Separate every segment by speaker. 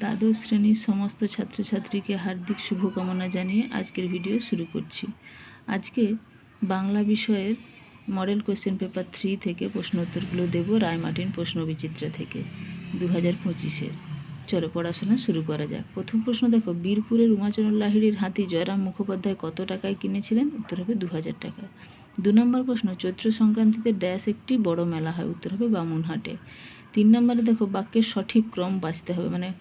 Speaker 1: দ্বাদশ শ্রেণির সমস্ত ছাত্রছাত্রীকে হার্দিক শুভকামনা জানিয়ে আজকের ভিডিও শুরু করছি। আজকে বাংলা বিষয়ের মডেল কোশ্চেন পেপার থ্রি থেকে প্রশ্নোত্তরগুলো দেব রায়মার্টিন প্রশ্ন বিচিত্রা থেকে দু হাজার পঁচিশের। চলো পড়াশোনা শুরু করা যাক। প্রথম প্রশ্ন দেখো, বীরপুরের উমাচরণ লাহিড়ির হাতি জয়রাম মুখোপাধ্যায় কত টাকায় কিনেছিলেন? উত্তর হবে দু হাজার টাকা। দু নম্বর প্রশ্ন, চৈত্র সংক্রান্তিতে ড্যাশ একটি বড় মেলা হয়, উত্তর হবে বামুনহাটে। তিন নম্বরে দেখো, বাক্যের সঠিক ক্রম বাঁচতে হবে মানে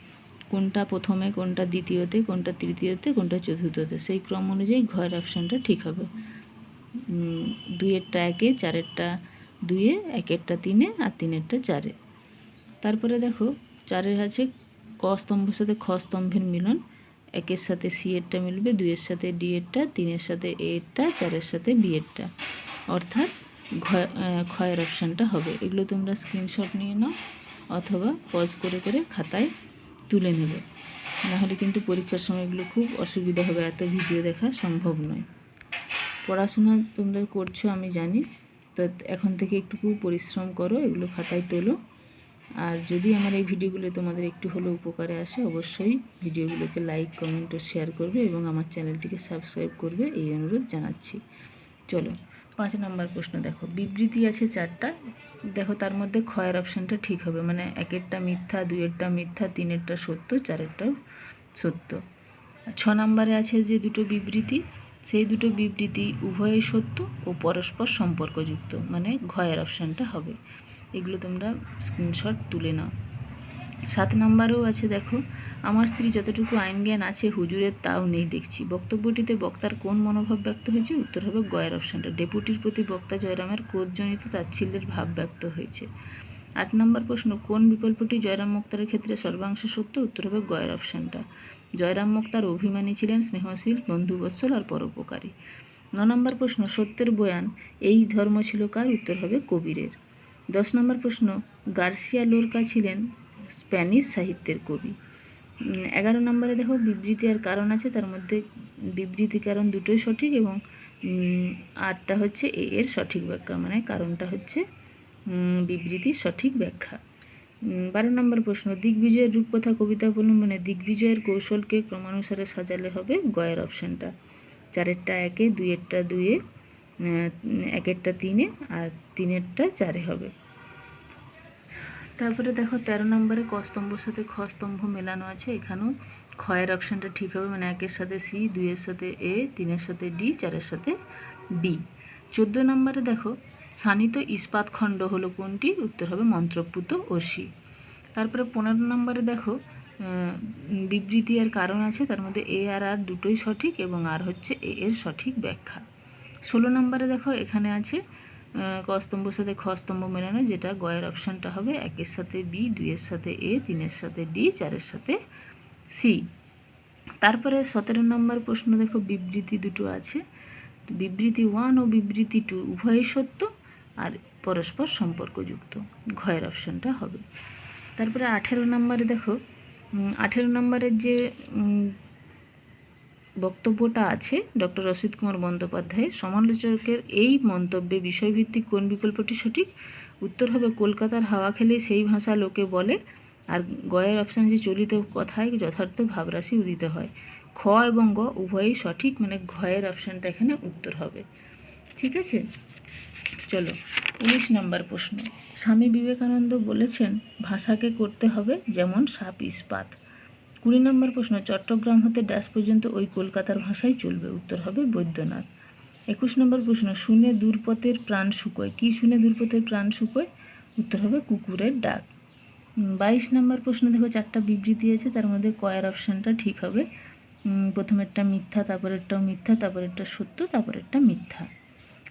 Speaker 1: কোনটা প্রথমে, কোনটা দ্বিতীয়তে, কোনটা তৃতীয়তে, কোনটা চতুর্থতে, সেই ক্রম অনুযায়ী ঘরের অপশানটা ঠিক হবে। দুইয়েরটা একে, চারেরটা দুইয়ে, একেরটা তিনে আর তিনেরটা চারে। তারপরে দেখো, চারের আছে ক স্তম্ভের সাথে খ স্তম্ভের মিলন। একের সাথে সি এরটা মিলবে, দুইয়ের সাথে ডি এরটা তিনের সাথে এ এরটা, চারের সাথে বি এরটা অর্থাৎ ক্ষয়ের অপশানটা হবে। এগুলো তোমরা স্ক্রিনশট নিয়ে নাও অথবা পজ করে করে খাতায় তুলে নেবে। নাহলে কিন্তু পরীক্ষার সময় এগুলো খুব অসুবিধা হবে, এত ভিডিও দেখা সম্ভব নয়। পড়াশোনা তোমরা করছ আমি জানি, তো এখন থেকে একটুকু পরিশ্রম করো, এগুলো খাতায় তোলো। আর যদি আমার এই ভিডিওগুলো তোমাদের একটু হলেও উপকারে আসে, অবশ্যই ভিডিওগুলোকে লাইক, কমেন্ট ও শেয়ার করবে এবং আমার চ্যানেলটিকে সাবস্ক্রাইব করবে, এই অনুরোধ জানাচ্ছি। চলো। পাঁচ নাম্বার প্রশ্ন দেখো, বিবৃতি আছে চারটা, দেখো তার মধ্যে ক্ষয়ের অপশানটা ঠিক হবে মানে একেরটা মিথ্যা, দুইয়েরটা মিথ্যা, তিনেরটা সত্য চারেরটাও সত্য। ছ নম্বরে আছে যে দুটো বিবৃতি, সেই দুটো বিবৃতি উভয়ই সত্য ও পরস্পর সম্পর্কযুক্ত মানে ঘয়ের অপশানটা হবে। এগুলো তোমরা স্ক্রিনশট তুলে নাও। সাত নম্বরেও আছে দেখো আমার স্ত্রী যতটুকু আইন জ্ঞান আছে হুজুরের, তাও নেই দেখছি। বক্তব্যটিতে বক্তার কোন মনোভাব ব্যক্ত হয়েছে? উত্তর হবে গয়ের অপশানটা। ডেপুটির প্রতি বক্তা জয়রামের ক্রোধজনিত তাচ্ছিল্যের ভাব ব্যক্ত হয়েছে। আট নম্বর প্রশ্ন, কোন বিকল্পটি জয়রাম মুক্তারের ক্ষেত্রে সর্বাংশে সত্য? উত্তর হবে গয়ের অপশানটা। জয়রাম মুক্তার অভিমানী ছিলেন স্নেহশীল, বন্ধুবৎসল আর পরোপকারী। ন নম্বর প্রশ্ন, সত্যের বয়ান, এই ধর্ম ছিল কার? উত্তর হবে কবিরের। দশ নম্বর প্রশ্ন, গার্সিয়া লোরকা ছিলেন স্প্যানিশ সাহিত্যের কবি। এগারো নম্বরে দেখো বিবৃতি আর কারণ আছে, তার মধ্যে বিবৃতি, কারণ দুটোই সঠিক এবং আরটা হচ্ছে এ, এর সঠিক ব্যাখ্যা মানে কারণটা হচ্ছে বিবৃতির সঠিক ব্যাখ্যা। বারো নম্বর প্রশ্ন, দিগ্বিজয়ের রূপকথা, কবিতা অবলম্বনে দিগ্বিজয়ের কৌশলকে ক্রমানুসারে সাজালে হবে গয়ের অপশানটা। চারেরটা একে, দুইয়েরটা দুইয়ে একেরটা তিনে, আর তিনেরটা চারে হবে। তারপরে দেখো তেরো নম্বরে কস্তম্ভর সাথে খ স্তম্ভ মেলানো আছে। এখানেও ক্ষয়ের অপশানটা ঠিক হবে মানে একের সাথে সি, দুইয়ের সাথে এ, তিনের সাথে ডি, চারের সাথে বি। চোদ্দ নম্বরে দেখো সানিত ইস্পাত খণ্ড হলো কোনটি? উত্তর হবে মন্ত্রপুত সি। তারপরে পনেরো নম্বরে দেখো বিবৃতি আর কারণ আছে, তার মধ্যে এ আর আর দুটোই সঠিক এবং আর হচ্ছে এ এর সঠিক ব্যাখ্যা। ষোলো নম্বরে দেখো, এখানে আছে আহ, ক স্তম্ভর সাথে খস্তম্ভ মেলানো যেটা গয়ের অপশানটা হবে একের সাথে বি দুইয়ের সাথে এ তিনের সাথে ডি চারের সাথে সি। তারপরে সতেরো নম্বর প্রশ্ন দেখো বিবৃতি দুটো আছে। বিবৃতি ওয়ান ও বিবৃতি টু উভয়ই সত্য আর পরস্পর সম্পর্কযুক্ত ঘয়ের অপশানটা হবে। তারপরে আঠেরো নম্বরে দেখো আঠেরো নম্বরের যে বক্তব্যটা আছে ডক্টর অসিত কুমার বন্দ্যোপাধ্যায়ের সমালোচকের এই মন্তব্যে বিষয়ভিত্তিক কোন বিকল্পটি সঠিক? উত্তর হবে, কলকাতার হাওয়া খেলে সেই ভাষা লোকে বলে। আর গয়ের অপশান যে চলিত কথায় যথার্থ ভাবরাশি উদিত হয়। খ এবং গ উভয়ই সঠিক মানে ঘয়ের অপশানটা এখানে উত্তর হবে। ঠিক আছে? চলো, উনিশ নম্বর প্রশ্ন। স্বামী বিবেকানন্দ বলেছেন, ভাষাকে করতে হবে যেমন সাপ ইস্পাত। কুড়ি নম্বর প্রশ্ন, চট্টগ্রাম হতে ড্যাশ পর্যন্ত ওই কলকাতার ভাষাই চলবে, উত্তর হবে বৈদ্যনাথ। একুশ নম্বর প্রশ্ন, শুনে দূরপথের প্রাণ শুকোয়। কি শুনে দূরপথের প্রাণ শুকোয়? উত্তর হবে কুকুরের ডাক। বাইশ নম্বর প্রশ্ন, দেখো চারটা বিবৃতি আছে, তার মধ্যে কয়ের অপশানটা ঠিক হবে। প্রথমেরটা মিথ্যা, তারপরেরটাও মিথ্যা, তারপরেরটা সত্য, তারপরেরটা মিথ্যা।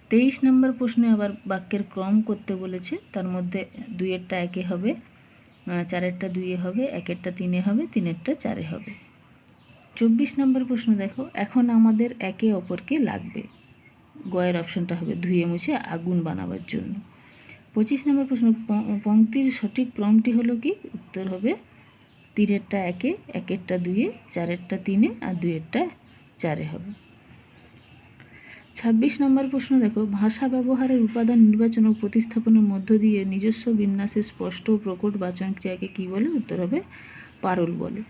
Speaker 1: তেইশ নম্বর প্রশ্নে আবার বাক্যের ক্রম করতে বলেছে, তার মধ্যে দুইয়েরটা একে হবে। চারেরটা দুইয়ে হবে, একেরটা তিনে হবে, তিনেরটা চারে হবে। চব্বিশ নম্বর প্রশ্ন দেখো, এখন আমাদের একে অপরকে লাগবে। গয়ের অপশনটা হবে ধুয়ে মুছে আগুন বানাবার জন্য। পঁচিশ নম্বর প্রশ্ন পংক্তির সঠিক ক্রমটি হলো কি? উত্তর হবে তিনেরটা একে, একেরটা দুইয়ে, চারেরটা তিনে আর দুইয়েরটা চারে হবে। ছাব্বিশ নম্বর প্রশ্ন দেখো, ভাষা ব্যবহারের উপাদান নির্বাচন ও প্রতিস্থাপনের মধ্য দিয়ে নিজস্ব বিন্যাসে স্পষ্ট ও প্রকট বাচন ক্রিয়াকে কী বলে? উত্তর হবে পারল বলে।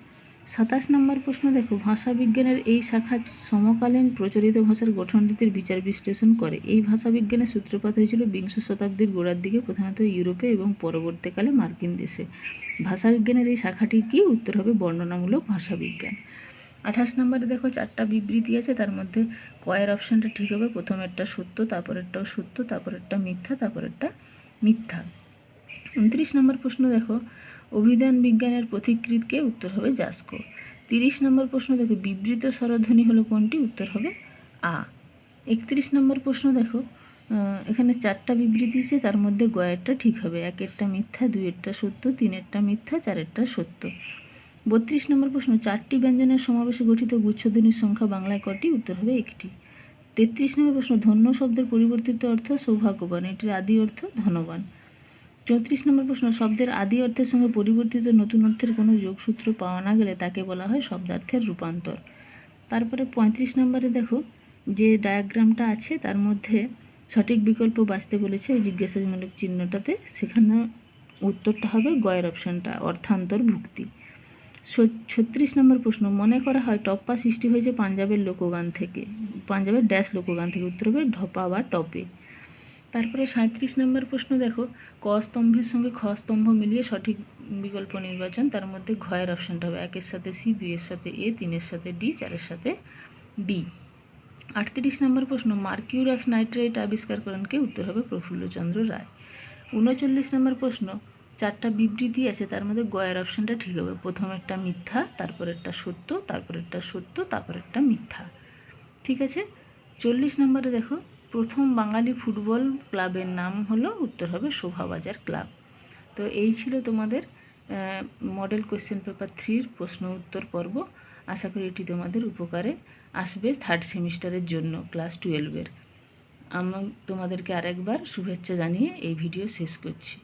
Speaker 1: সাতাশ নম্বর প্রশ্ন দেখো, ভাষা বিজ্ঞানের এই শাখা সমকালীন প্রচলিত ভাষার গঠনরীতির বিচার বিশ্লেষণ করে। এই ভাষা বিজ্ঞানের সূত্রপাত হয়েছিল বিংশ শতাব্দীর গোড়ার দিকে, প্রধানত ইউরোপে এবং পরবর্তীকালে মার্কিন দেশে। ভাষা বিজ্ঞানের এই শাখাটি কি উত্তর হবে? বর্ণনামূলক ভাষা বিজ্ঞান। আঠাশ নম্বরে দেখো চারটা বিবৃতি আছে, তার মধ্যে কয়ের অপশানটা ঠিক হবে, প্রথমেরটা সত্য, তারপরেরটাও সত্য, তারপরেরটা মিথ্যা তারপরেরটা মিথ্যা। উনত্রিশ নম্বর প্রশ্ন দেখো, অভিধান বিজ্ঞানের পথিকৃতকে উত্তর হবে জাস্কো। তিরিশ নম্বর প্রশ্ন দেখো, বিবৃত স্বরধ্বনি হলো কোনটি? উত্তর হবে আ। একত্রিশ নম্বর প্রশ্ন দেখো এখানে চারটা বিবৃতি আছে, তার মধ্যে গয়েরটা ঠিক হবে, একেরটা মিথ্যা, দুইয়েরটা সত্য, তিনেরটা মিথ্যা, চারেরটা সত্য। বত্রিশ নম্বর প্রশ্ন, চারটি ব্যঞ্জনের সমাবেশে গঠিত গুচ্ছধ্বনির সংখ্যা বাংলায় কটি? উত্তর হবে একটি। তেত্রিশ নম্বর প্রশ্ন, ধন্য শব্দের পরিবর্তিত অর্থ সৌভাগ্যবান, এটির আদি অর্থ ধনবান। চৌত্রিশ নম্বর প্রশ্ন, শব্দের আদি অর্থের সঙ্গে পরিবর্তিত নতুন অর্থের কোনো যোগসূত্র পাওয়া না গেলে তাকে বলা হয় শব্দার্থের রূপান্তর। তারপরে পঁয়ত্রিশ নম্বরে দেখো, যে ডায়াগ্রামটা আছে, তার মধ্যে সঠিক বিকল্প বাঁচতে বলেছে, ওই জিজ্ঞাসামূলক চিহ্নটাতে, সেখানে উত্তরটা হবে গয়ের অপশানটা, অর্থান্তর ভুক্তি। ছত্রিশ নম্বর প্রশ্ন, মনে করা হয় টপ্পা সৃষ্টি হয়েছে পাঞ্জাবের লোকগান থেকে, পাঞ্জাবের ড্যাশ লোকগান থেকে, উত্তর হবে ঢপা বা টপে। তারপরে সাঁত্রিশ নম্বর প্রশ্ন দেখো, ক স্তম্ভের সঙ্গে খ স্তম্ভ মিলিয়ে সঠিক বিকল্প নির্বাচন, তার মধ্যে ঘয়ের অপশানটা হবে একের সাথে সি দুইয়ের সাথে এ তিনের সাথে ডি চারের সাথে ডি। আটত্রিশ নম্বর প্রশ্ন, মার্কিউরাস নাইট্রেট আবিষ্কার করেন কে? উত্তর হবে প্রফুল্লচন্দ্র রায়। উনচল্লিশ নম্বর প্রশ্ন চারটা বিবৃতি আছে, তার মধ্যে গয়ের অপশানটা ঠিক হবে। প্রথমেরটা মিথ্যা, তারপরেরটা সত্য তারপরেরটা সত্য, তারপরেরটা মিথ্যা। ঠিক আছে? চল্লিশ নম্বরে দেখো, প্রথম বাঙালি ফুটবল ক্লাবের নাম হলো উত্তর হবে শোভাবাজার ক্লাব। তো এই ছিল তোমাদের মডেল কোয়েশ্চেন পেপার থ্রির প্রশ্ন উত্তর পর্ব। আশা করি এটি তোমাদের উপকারে আসবে থার্ড সেমিস্টারের জন্য ক্লাস টুয়েলভের আমি, তোমাদেরকে আরেকবার শুভেচ্ছা জানিয়ে এই ভিডিও শেষ করছি।